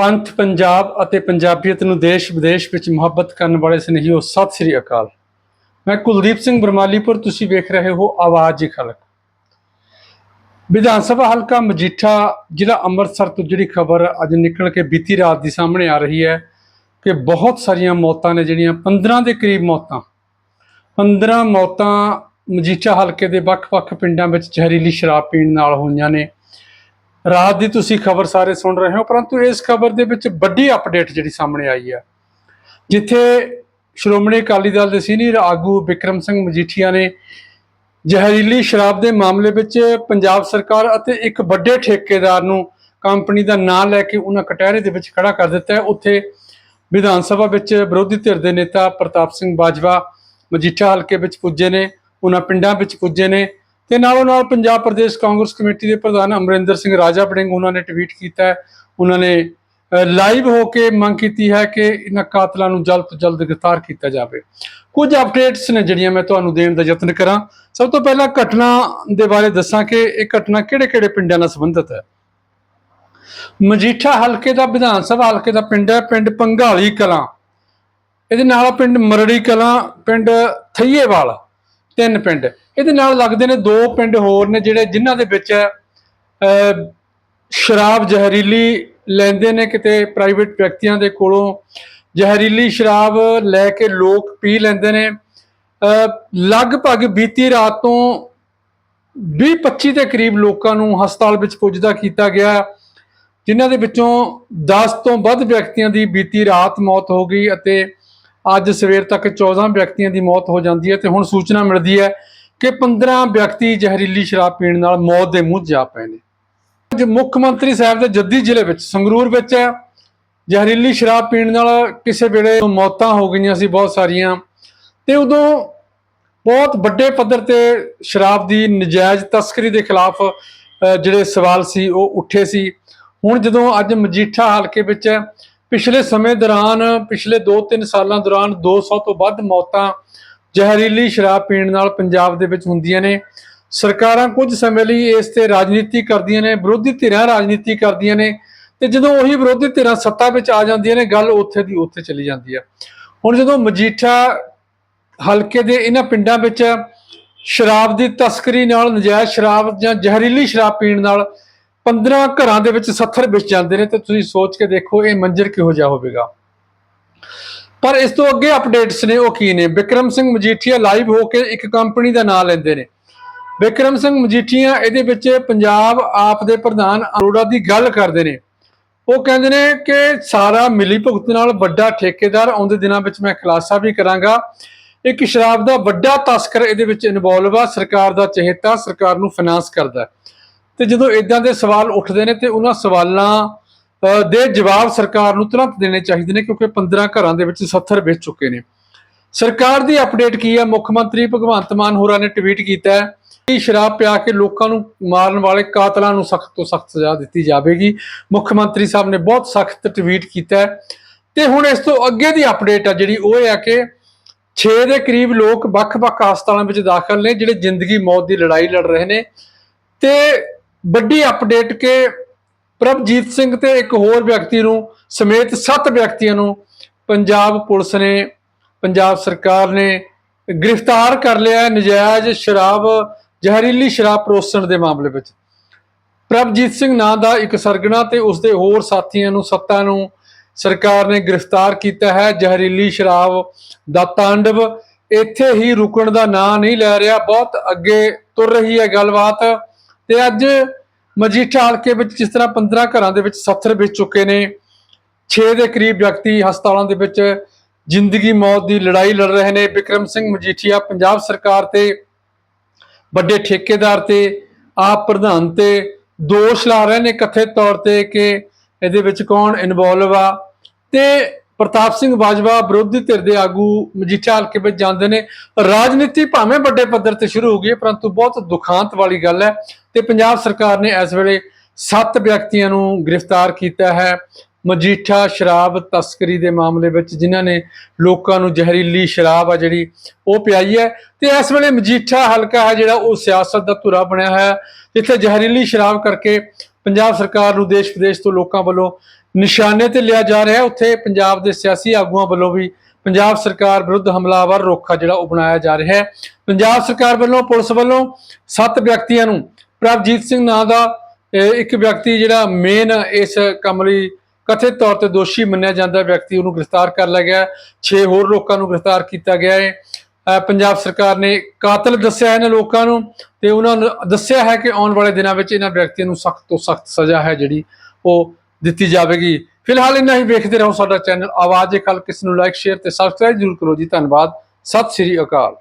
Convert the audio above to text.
ਪੰਥ ਪੰਜਾਬ ਅਤੇ ਪੰਜਾਬੀਅਤ ਨੂੰ ਦੇਸ਼ ਵਿਦੇਸ਼ ਵਿੱਚ ਮੁਹੱਬਤ ਕਰਨ ਵਾਲੇ ਸਨੇਹੀਓ ਸਤਿ ਸ੍ਰੀ ਅਕਾਲ। ਮੈਂ ਕੁਲਦੀਪ ਸਿੰਘ ਬਰਮਾਲੀਪੁਰ, ਤੁਸੀਂ ਵੇਖ ਰਹੇ ਹੋ ਆਵਾਜ਼ ਖਲਕ। ਵਿਧਾਨ ਸਭਾ ਹਲਕਾ ਮਜੀਠਾ ਜ਼ਿਲ੍ਹਾ ਅੰਮ੍ਰਿਤਸਰ ਤੋਂ ਜਿਹੜੀ ਖਬਰ ਅੱਜ ਨਿਕਲ ਕੇ ਬੀਤੀ ਰਾਤ ਦੀ ਸਾਹਮਣੇ ਆ ਰਹੀ ਹੈ ਕਿ ਬਹੁਤ ਸਾਰੀਆਂ ਮੌਤਾਂ ਨੇ ਜਿਹੜੀਆਂ 15 ਦੇ ਕਰੀਬ ਮੌਤਾਂ। 15 ਮੌਤਾਂ ਮਜੀਠਾ ਹਲਕੇ ਦੇ ਵੱਖ-ਵੱਖ ਪਿੰਡਾਂ ਵਿੱਚ ਜ਼ਹਿਰੀਲੀ ਸ਼ਰਾਬ ਪੀਣ ਨਾਲ ਹੋਈਆਂ ਨੇ। ਰਾਤ ਦੀ ਤੁਸੀਂ ਖਬਰ ਸਾਰੇ ਸੁਣ ਰਹੇ ਹੋ, ਪਰੰਤੂ ਇਸ ਖਬਰ ਦੇ ਵਿੱਚ ਵੱਡੀ ਅਪਡੇਟ ਜਿਹੜੀ ਸਾਹਮਣੇ ਆਈ ਹੈ। ਜਿੱਥੇ ਸ਼੍ਰੋਮਣੀ ਅਕਾਲੀ ਦਲ ਦੇ ਸੀਨੀਅਰ ਆਗੂ ਵਿਕਰਮ ਸਿੰਘ ਮਜੀਠੀਆ ਨੇ ਜ਼ਹਿਰੀਲੀ ਸ਼ਰਾਬ ਦੇ ਮਾਮਲੇ ਵਿੱਚ ਪੰਜਾਬ ਸਰਕਾਰ ਅਤੇ ਇੱਕ ਵੱਡੇ ਠੇਕੇਦਾਰ ਨੂੰ ਕੰਪਨੀ ਦਾ ਨਾਂ ਲੈ ਕੇ ਉਹਨਾਂ ਕਟਹਿਰੇ ਦੇ ਵਿੱਚ ਖੜਾ ਕਰ ਦਿੱਤਾ ਹੈ। ਉੱਥੇ ਵਿਧਾਨ ਸਭਾ ਵਿੱਚ ਵਿਰੋਧੀ ਧਿਰ ਦੇ ਨੇਤਾ ਪ੍ਰਤਾਪ ਸਿੰਘ ਬਾਜਵਾ ਮਜੀਠਾ ਹਲਕੇ ਵਿੱਚ ਪੁੱਜੇ ਨੇ, ਉਹਨਾਂ ਪਿੰਡਾਂ ਵਿੱਚ ਪੁੱਜੇ ਨੇ ਤੇ ਨਾਲੋਂ ਨਾਲ ਪੰਜਾਬ ਪ੍ਰਦੇਸ਼ ਕਾਂਗਰਸ ਕਮੇਟੀ ਦੇ ਪ੍ਰਧਾਨ ਅਮਰਿੰਦਰ ਸਿੰਘ ਰਾਜਾ ਬੜਿੰਗ ਉਹਨਾਂ ਨੇ ਟਵੀਟ ਕੀਤਾ ਹੈ। ਉਹਨਾਂ ਨੇ ਲਾਈਵ ਹੋ ਕੇ ਮੰਗ ਕੀਤੀ ਹੈ ਕਿ ਇਹਨਾਂ ਕਾਤਲਾਂ ਨੂੰ ਜਲਦ ਤੋਂ ਜਲਦ ਗ੍ਰਿਫਤਾਰ ਕੀਤਾ ਜਾਵੇ। ਕੁਝ ਅਪਡੇਟਸ ਨੇ ਜਿਹੜੀਆਂ ਮੈਂ ਤੁਹਾਨੂੰ ਦੇਣ ਦਾ ਯਤਨ ਕਰਾਂ। ਸਭ ਤੋਂ ਪਹਿਲਾਂ ਘਟਨਾ ਦੇ ਬਾਰੇ ਦੱਸਾਂ ਕਿ ਇਹ ਘਟਨਾ ਕਿਹੜੇ-ਕਿਹੜੇ ਪਿੰਡਾਂ ਨਾਲ ਸੰਬੰਧਿਤ ਹੈ। ਮਜੀਠਾ ਹਲਕੇ ਦਾ ਵਿਧਾਨ ਸਭਾ ਹਲਕੇ ਦਾ ਪਿੰਡ ਹੈ, ਪਿੰਡ ਪੰਘਾਲੀ ਕਲਾਂ। ਇਹਦੇ ਨਾਲ ਪਿੰਡ ਮਰੜੀ ਕਲਾਂ, ਪਿੰਡ ਥਈਏਵਾਲ। ਤਿੰਨ ਪਿੰਡ। ਇਹਦੇ ਨਾਲ ਲੱਗਦੇ ਨੇ ਦੋ ਪਿੰਡ ਹੋਰ ਨੇ ਜਿਹੜੇ ਜਿਨ੍ਹਾਂ ਦੇ ਵਿੱਚ ਸ਼ਰਾਬ ਜ਼ਹਿਰੀਲੀ ਲੈਂਦੇ ਨੇ ਕਿਤੇ ਪ੍ਰਾਈਵੇਟ ਵਿਅਕਤੀਆਂ ਦੇ ਕੋਲੋਂ। ਜ਼ਹਿਰੀਲੀ ਸ਼ਰਾਬ ਲੈ ਕੇ ਲੋਕ ਪੀ ਲੈਂਦੇ ਨੇ। ਲਗਭਗ ਬੀਤੀ ਰਾਤ ਤੋਂ 20-25 ਦੇ ਕਰੀਬ ਲੋਕਾਂ ਨੂੰ ਹਸਪਤਾਲ ਵਿੱਚ ਪੁੱਜਦਾ ਕੀਤਾ ਗਿਆ, ਜਿਨ੍ਹਾਂ ਦੇ ਵਿੱਚੋਂ 10 ਤੋਂ ਵੱਧ ਵਿਅਕਤੀਆਂ ਦੀ ਬੀਤੀ ਰਾਤ ਮੌਤ ਹੋ ਗਈ ਅਤੇ ਅੱਜ ਸਵੇਰ ਤੱਕ 14 ਵਿਅਕਤੀਆਂ ਦੀ ਮੌਤ ਹੋ ਜਾਂਦੀ ਹੈ ਤੇ ਹੁਣ ਸੂਚਨਾ ਮਿਲਦੀ ਹੈ ਕਿ 15 ਵਿਅਕਤੀ ਜ਼ਹਿਰੀਲੀ ਸ਼ਰਾਬ ਪੀਣ ਨਾਲ ਮੌਤ ਦੇ ਮੂੰਹ ਜਾ ਪਏ ਨੇ। ਅੱਜ ਮੁੱਖ ਮੰਤਰੀ ਸਾਹਿਬ ਦੇ ਜੱਦੀ ਜ਼ਿਲ੍ਹੇ ਵਿੱਚ, ਸੰਗਰੂਰ ਵਿੱਚ ਜ਼ਹਿਰੀਲੀ ਸ਼ਰਾਬ ਪੀਣ ਨਾਲ ਕਿਸੇ ਵੇਲੇ ਮੌਤਾਂ ਹੋ ਗਈਆਂ ਸੀ ਬਹੁਤ ਸਾਰੀਆਂ। ਤੇ ਉਦੋਂ ਬਹੁਤ ਵੱਡੇ ਪੱਧਰ ਤੇ ਸ਼ਰਾਬ ਦੀ ਨਜਾਇਜ਼ ਤਸਕਰੀ ਦੇ ਖਿਲਾਫ ਜਿਹੜੇ ਸਵਾਲ ਸੀ, ਉਹ ਉੱਠੇ ਸੀ। ਹੁਣ ਜਦੋਂ ਅੱਜ ਮਜੀਠਾ ਹਲਕੇ ਵਿੱਚ ਪਿਛਲੇ ਸਮੇਂ ਦੌਰਾਨ, ਪਿਛਲੇ 2-3 ਸਾਲਾਂ ਦੌਰਾਨ 200 ਤੋਂ ਵੱਧ ਮੌਤਾਂ ਜ਼ਹਿਰੀਲੀ ਸ਼ਰਾਬ ਪੀਣ ਨਾਲ ਪੰਜਾਬ ਦੇ ਵਿੱਚ ਹੁੰਦੀਆਂ ਨੇ। ਸਰਕਾਰਾਂ ਕੁਝ ਸਮੇਂ ਲਈ ਇਸ ਤੇ ਰਾਜਨੀਤੀ ਕਰਦੀਆਂ ਨੇ, ਵਿਰੋਧੀ ਧਿਰਾਂ ਰਾਜਨੀਤੀ ਕਰਦੀਆਂ ਨੇ ਤੇ ਜਦੋਂ ਉਹੀ ਵਿਰੋਧੀ ਧਿਰਾਂ ਸੱਤਾ ਵਿੱਚ ਆ ਜਾਂਦੀਆਂ ਨੇ, ਗੱਲ ਉੱਥੇ ਦੀ ਉੱਥੇ ਚਲੀ ਜਾਂਦੀ ਹੈ ਹੁਣ ਜਦੋਂ ਮਜੀਠਾ ਹਲਕੇ ਦੇ ਇਹਨਾਂ ਪਿੰਡਾਂ ਵਿੱਚ ਸ਼ਰਾਬ ਦੀ ਤਸਕਰੀ ਨਾਲ, ਨਜਾਇਜ਼ ਸ਼ਰਾਬ ਜਾਂ ਜ਼ਹਿਰੀਲੀ ਸ਼ਰਾਬ ਪੀਣ ਨਾਲ 15 ਘਰਾਂ ਦੇ ਵਿੱਚ 70 ਵਿੱਚ ਜਾਂਦੇ ਨੇ ਤੇ ਤੁਸੀਂ ਸੋਚ ਕੇ ਦੇਖੋ ਇਹ ਮੰਜ਼ਰ ਕਿਹੋ ਜਿਹਾ ਹੋਵੇਗਾ। ਪਰ ਇਸ ਤੋਂ ਅੱਗੇ ਅਪਡੇਟਸ ਨੇ, ਉਹ ਕੀ ਨੇ? ਵਿਕਰਮ ਸਿੰਘ ਮਜੀਠੀਆ ਲਾਈਵ ਹੋ ਕੇ ਇੱਕ ਕੰਪਨੀ ਦਾ ਨਾਮ ਲੈਂਦੇ ਨੇ। ਵਿਕਰਮ ਸਿੰਘ ਮਜੀਠੀਆ ਇਹਦੇ ਵਿੱਚ ਪੰਜਾਬ ਆਪ ਦੇ ਪ੍ਰਧਾਨ ਅਰੋੜਾ ਦੀ ਗੱਲ ਕਰਦੇ ਨੇ। ਉਹ ਕਹਿੰਦੇ ਨੇ ਕਿ ਸਾਰਾ ਮਿਲੀ ਭੁਗਤ ਨਾਲ ਵੱਡਾ ਠੇਕੇਦਾਰ ਆਉਂਦੇ ਦਿਨਾਂ ਵਿੱਚ ਮੈਂ ਖੁਲਾਸਾ ਵੀ ਕਰਾਂਗਾ। ਇੱਕ ਸ਼ਰਾਬ ਦਾ ਵੱਡਾ ਤਸਕਰ ਇਹਦੇ ਵਿੱਚ ਇਨਵੋਲਵ ਆ, ਸਰਕਾਰ ਦਾ ਚਹੇਤਾ, ਸਰਕਾਰ ਨੂੰ ਫਾਈਨਾਂਸ ਕਰਦਾ। ਹੈ। ਤੇ ਜਦੋਂ ਇਦਾਂ ਦੇ ਸਵਾਲ ਉੱਠਦੇ ਨੇ ਤੇ ਉਹਨਾਂ ਸਵਾਲਾਂ ਦੇ ਜਵਾਬ ਸਰਕਾਰ ਨੂੰ ਤੁਰੰਤ ਦੇਣੇ ਚਾਹੀਦੇ ਨੇ ਕਿਉਂਕਿ 15 ਘਰਾਂ ਦੇ ਵਿੱਚ 70 ਵੇਚ ਚੁੱਕੇ ਨੇ। ਸਰਕਾਰ ਦੀ ਅਪਡੇਟ ਕੀ ਹੈ? ਮੁੱਖ ਮੰਤਰੀ ਭਗਵੰਤ ਮਾਨ ਹੋਰਾਂ ਨੇ ਟਵੀਟ ਕੀਤਾ ਹੈ ਕਿ ਸ਼ਰਾਬ ਪਿਆ ਕੇ ਲੋਕਾਂ ਨੂੰ ਮਾਰਨ ਵਾਲੇ ਕਾਤਲਾਂ ਨੂੰ ਸਖਤ ਤੋਂ ਸਖਤ ਸਜ਼ਾ ਦਿੱਤੀ ਜਾਵੇਗੀ। ਮੁੱਖ ਮੰਤਰੀ ਸਾਹਿਬ ਨੇ ਬਹੁਤ ਸਖਤ ਟਵੀਟ ਕੀਤਾ ਹੈ ਤੇ ਹੁਣ ਇਸ ਤੋਂ ਅੱਗੇ ਦੀ ਅਪਡੇਟ ਆ ਜਿਹੜੀ ਉਹ ਹੈ ਕਿ 6 ਦੇ ਕਰੀਬ ਲੋਕ ਵੱਖ-ਵੱਖ ਹਸਪਤਾਲਾਂ ਵਿੱਚ ਦਾਖਲ ਨੇ ਜਿਹੜੇ ਜ਼ਿੰਦਗੀ ਮੌਤ ਦੀ ਲੜਾਈ ਲੜ ਰਹੇ ਨੇ ਤੇ ਵੱਡੀ ਅਪਡੇਟ ਕੇ ਪ੍ਰਭਜੀਤ ਸਿੰਘ ਤੇ ਇੱਕ ਹੋਰ ਵਿਅਕਤੀ ਨੂੰ ਸਮੇਤ 7 ਵਿਅਕਤੀਆਂ ਨੂੰ ਪੰਜਾਬ ਪੁਲਿਸ ਨੇ, ਪੰਜਾਬ ਸਰਕਾਰ ਨੇ ਗ੍ਰਿਫਤਾਰ ਕਰ ਲਿਆ ਨਜਾਇਜ਼ ਸ਼ਰਾਬ, ਜ਼ਹਿਰੀਲੀ ਸ਼ਰਾਬ ਪਰੋਸਣ ਦੇ ਮਾਮਲੇ ਵਿੱਚ। ਪ੍ਰਭਜੀਤ ਸਿੰਘ ਨਾਂ ਦਾ ਇੱਕ ਸਰਗਣਾ ਤੇ ਉਸਦੇ ਹੋਰ ਸਾਥੀਆਂ ਨੂੰ ਸੱਤਾ ਨੂੰ ਸਰਕਾਰ ਨੇ ਗ੍ਰਿਫਤਾਰ ਕੀਤਾ ਹੈ। ਜ਼ਹਿਰੀਲੀ ਸ਼ਰਾਬ ਦਾ ਤਾਂਡਵ ਇੱਥੇ ਹੀ ਰੁਕਣ ਦਾ ਨਾਂ ਨਹੀਂ ਲੈ ਰਿਹਾ। ਬਹੁਤ ਅੱਗੇ ਤੁਰ ਰਹੀ ਹੈ ਗੱਲਬਾਤ। ਤੇ ਅੱਜ ਮਜੀਠਾ ਹਲਕੇ ਵਿੱਚ ਜਿਸ ਤਰ੍ਹਾਂ 15 ਘਰਾਂ ਦੇ ਵਿੱਚ 70 ਵਿੱਚ ਚੁੱਕੇ ਨੇ 6 ਦੇ ਕਰੀਬ ਵਿਅਕਤੀ ਹਸਪਤਾਲਾਂ ਦੇ ਵਿੱਚ ਜ਼ਿੰਦਗੀ ਮੌਤ ਦੀ ਲੜਾਈ ਲੜ ਰਹੇ ਨੇ। ਵਿਕਰਮ ਸਿੰਘ ਮਜੀਠੀਆ ਪੰਜਾਬ ਸਰਕਾਰ ਤੇ, ਵੱਡੇ ਠੇਕੇਦਾਰ ਤੇ, ਆਪ ਪ੍ਰਧਾਨ ਤੇ ਦੋਸ਼ ਲਾ ਰਹੇ ਨੇ ਕਥਿਤ ਤੌਰ ਤੇ ਕਿ ਇਹਦੇ ਵਿੱਚ ਕੌਣ ਇਨਵੋਲਵ ਆ। ਤੇ ਪ੍ਰਤਾਪ ਸਿੰਘ ਬਾਜਵਾ ਵਿਰੋਧੀ ਧਿਰ ਦੇ ਆਗੂ ਮਜੀਠਾ ਹਲਕੇ ਵਿੱਚ ਜਾਂਦੇ ਨੇ। ਰਾਜਨੀਤੀ ਭਾਵੇਂ ਵੱਡੇ ਪੱਧਰ ਤੇ ਸ਼ੁਰੂ ਹੋ ਗਈ ਹੈ, ਪਰੰਤੂ ਬਹੁਤ ਦੁਖਾਂਤ ਵਾਲੀ ਗੱਲ ਹੈ ਤੇ ਪੰਜਾਬ ਸਰਕਾਰ ਨੇ ਇਸ ਵੇਲੇ ਸੱਤ ਵਿਅਕਤੀਆਂ ਨੂੰ ਗ੍ਰਿਫਤਾਰ ਕੀਤਾ ਹੈ। ਮਜੀਠਾ, ਸ਼ਰਾਬ, ਤਸਕਰੀ ਦੇ ਮਾਮਲੇ ਵਿੱਚ ਜਿਨ੍ਹਾਂ ਨੇ ਲੋਕਾਂ ਨੂੰ ਜ਼ਹਿਰੀਲੀ ਸ਼ਰਾਬ ਆ ਜਿਹੜੀ ਉਹ ਪਿਆਈ ਹੈ ਤੇ ਇਸ ਵੇਲੇ ਮਜੀਠਾ ਹਲਕਾ ਹੈ ਜਿਹੜਾ ਉਹ ਸਿਆਸਤ ਦਾ ਧੁਰਾ ਬਣਿਆ ਹੋਇਆ ਜਿੱਥੇ ਜ਼ਹਿਰੀਲੀ ਸ਼ਰਾਬ ਕਰਕੇ ਪੰਜਾਬ ਸਰਕਾਰ ਨੂੰ ਦੇਸ਼ ਵਿਦੇਸ਼ ਤੋਂ ਲੋਕਾਂ ਵੱਲੋਂ ਨਿਸ਼ਾਨੇ ਤੇ ਲਿਆ ਜਾ ਰਿਹਾ ਉੱਥੇ ਪੰਜਾਬ ਦੇ ਸਿਆਸੀ ਆਗੂਆਂ ਵੱਲੋਂ ਵੀ ਪੰਜਾਬ ਸਰਕਾਰ ਵਿਰੁੱਧ ਹਮਲਾਵਰ ਰੋਖਾ ਜਿਹੜਾ ਉਹ ਬਣਾਇਆ ਜਾ ਰਿਹਾ ਹੈ। ਪੰਜਾਬ ਸਰਕਾਰ ਵੱਲੋਂ ਪੁਲਿਸ ਵੱਲੋਂ ਸੱਤ ਵਿਅਕਤੀਆਂ ਨੂੰ ਪ੍ਰਭਜੀਤ ਸਿੰਘ ਨਾਂ ਦਾ ਇੱਕ ਵਿਅਕਤੀ ਜਿਹੜਾ ਮੇਨ ਇਸ ਕੰਮ ਲਈ ਕਥਿਤ ਤੌਰ ਤੇ ਦੋਸ਼ੀ ਮੰਨਿਆ ਜਾਂਦਾ ਵਿਅਕਤੀ ਉਹਨੂੰ ਗ੍ਰਿਫਤਾਰ ਕਰ ਲਿਆ ਗਿਆ 6 ਹੋਰ ਲੋਕਾਂ ਨੂੰ ਗ੍ਰਿਫਤਾਰ ਕੀਤਾ ਗਿਆ ਹੈ। ਪੰਜਾਬ ਸਰਕਾਰ ਨੇ ਕਾਤਲ ਦੱਸਿਆ ਇਹਨਾਂ ਲੋਕਾਂ ਨੂੰ ਤੇ ਉਹਨਾਂ ਨੂੰ ਦੱਸਿਆ ਹੈ ਕਿ ਆਉਣ ਵਾਲੇ ਦਿਨਾਂ ਵਿੱਚ ਇਹਨਾਂ ਵਿਅਕਤੀਆਂ ਨੂੰ ਸਖਤ ਤੋਂ ਸਖਤ ਸਜ਼ਾ ਹੈ ਜਿਹੜੀ ਉਹ ਦਿੱਤੀ ਜਾਵੇਗੀ। ਫਿਲਹਾਲ ਇੰਨਾ ਹੀ ਵੇਖਦੇ ਰਹੋ ਸਾਡਾ ਚੈਨਲ ਆਵਾਜ਼ ਇਹ ਕੱਲ ਕਿਸ ਨੂੰ ਲਾਈਕ ਸ਼ੇਅਰ ਤੇ ਸਬਸਕ੍ਰਾਈਬ ਜ਼ਰੂਰ ਕਰੋ ਜੀ। ਧੰਨਵਾਦ। ਸਤਿ ਸ੍ਰੀ ਅਕਾਲ।